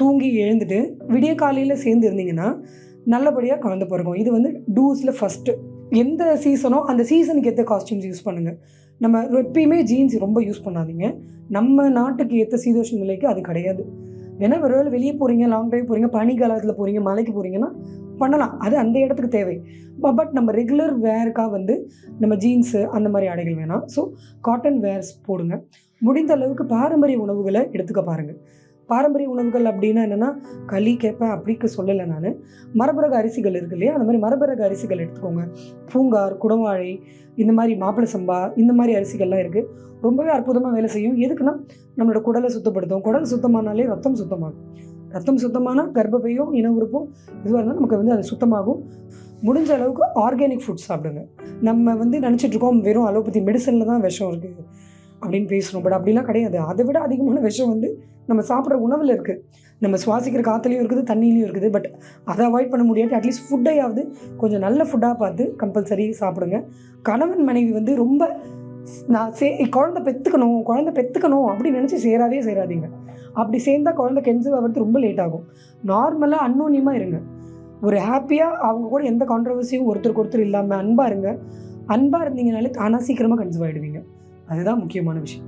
தூங்கி எழுந்துட்டு விடிய காலையில் சேர்ந்து இருந்தீங்கன்னா நல்லபடியாக குழந்தை பிறக்கும் இது வந்து டூஸில் ஃபஸ்ட்டு எந்த சீசனோ அந்த சீசனுக்கு ஏற்ற காஸ்டியூம்ஸ் யூஸ் பண்ணுங்கள் நம்ம எப்பயுமே ஜீன்ஸ் ரொம்ப யூஸ் பண்ணாதீங்க. நம்ம நாட்டுக்கு ஏற்ற சீதோஷ நிலைக்கு அது கிடையாது. வேணா வெறும் வெளியே போகிறீங்க லாங் டிரைவ் போகிறீங்க பனி காலத்தில் போகிறீங்க மலைக்கு போகிறீங்கன்னா பண்ணலாம். அது அந்த இடத்துக்கு தேவை. பட் நம்ம ரெகுலர் வேருக்காக வந்து நம்ம ஜீன்ஸு அந்த மாதிரி ஆடைகள் வேணாம். ஸோ காட்டன் வேர்ஸ் போடுங்க. முடிந்த அளவுக்கு பாரம்பரிய உணவுகளை எடுத்துக்க பாருங்கள் பாரம்பரிய உணவுகள் அப்படின்னா என்னென்னா களி கேட்பேன் அப்படிக்கு சொல்லலை நான். மரபரக அரிசிகள் இருக்கு இல்லையா? அந்த மாதிரி மரபரக அரிசிகள் எடுத்துக்கோங்க. பூங்கார் குடவாழை இந்த மாதிரி மாப்பிள சம்பா இந்த மாதிரி அரிசிகள்லாம் இருக்குது ரொம்பவே அற்புதமாக வேலை செய்யும். எதுக்குன்னா நம்மளோட குடலை சுத்தப்படுத்தும். குடல் சுத்தமானாலே ரத்தம் சுத்தமாகும். ரத்தம் சுத்தமான கர்ப்பப்பையும் இன உறுப்பும் இதுவாக இருந்தால் நமக்கு வந்து அது சுத்தமாகும். முடிஞ்ச அளவுக்கு ஆர்கானிக் ஃபுட் சாப்பிடுங்க. நம்ம வந்து நினச்சிட்ருக்கோம் வெறும் அலோபதி மெடிசனில் தான் விஷம் இருக்குது அப்படின்னு பேசுகிறோம் பட் அப்படிலாம் கிடையாது. அதை விட அதிகமான விஷம் வந்து நம்ம சாப்பிட்ற உணவில் இருக்குது நம்ம சுவாசிக்கிற காற்றுலையும் இருக்குது தண்ணியிலையும் இருக்குது. பட் அதை அவாய்ட் பண்ண முடியாது. அட்லீஸ்ட் ஃபுட்டையாவது கொஞ்சம் நல்ல ஃபுட்டாக பார்த்து கம்பல்சரி சாப்பிடுங்க. கணவன் மனைவி வந்து ரொம்ப நான் சே குழந்தை பெற்றுக்கணும் குழந்தை பெற்றுக்கணும் அப்படின்னு நினச்சி சேராதே சேராதீங்க. அப்படி சேர்ந்தால் குழந்தை கென்சிவ் ஆகிறது ரொம்ப லேட் ஆகும். நார்மலாக அன்னோன்யமாக இருங்க. ஒரு ஹாப்பியாக அவங்க கூட எந்த கான்ட்ரவர்சியும் ஒருத்தருக்கு ஒருத்தர் இல்லாமல் அன்பாக இருங்க. அன்பாக இருந்தீங்கனாலே தானாக சீக்கிரமாக கன்சீவ் ஆகிடுவீங்க அதுதான் முக்கியமான விஷயம்.